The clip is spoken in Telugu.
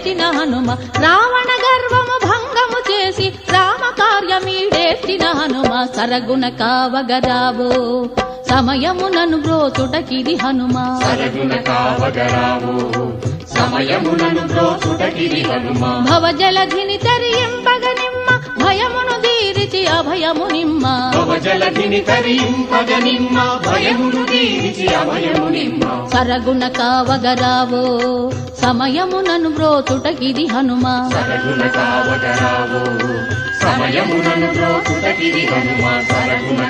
చేర్చిన హనుమ రావణ గర్వము భంగము చేసి రామ కార్యమీడేర్చిన హనుమ సరగుణ సమయము నను బ్రోతుటకిది హనుమ. సరగుణ కావగరావు. సమయమునను బ్రోతుటకిది హనుమ. భవజలధిని తరియింపగ నిమ్మ అభయము నిమ్మ భవజలధిని తరింపగ నిమ్మ భయమును తీరిచి అభయము నిమ్మ సరగుణ కావగరావో సమయమునను బ్రోచుటకిది హనుమా సరగుణ కావగరావు సమయమునను బ్రోతుటకిది హనుమ. సరగుణ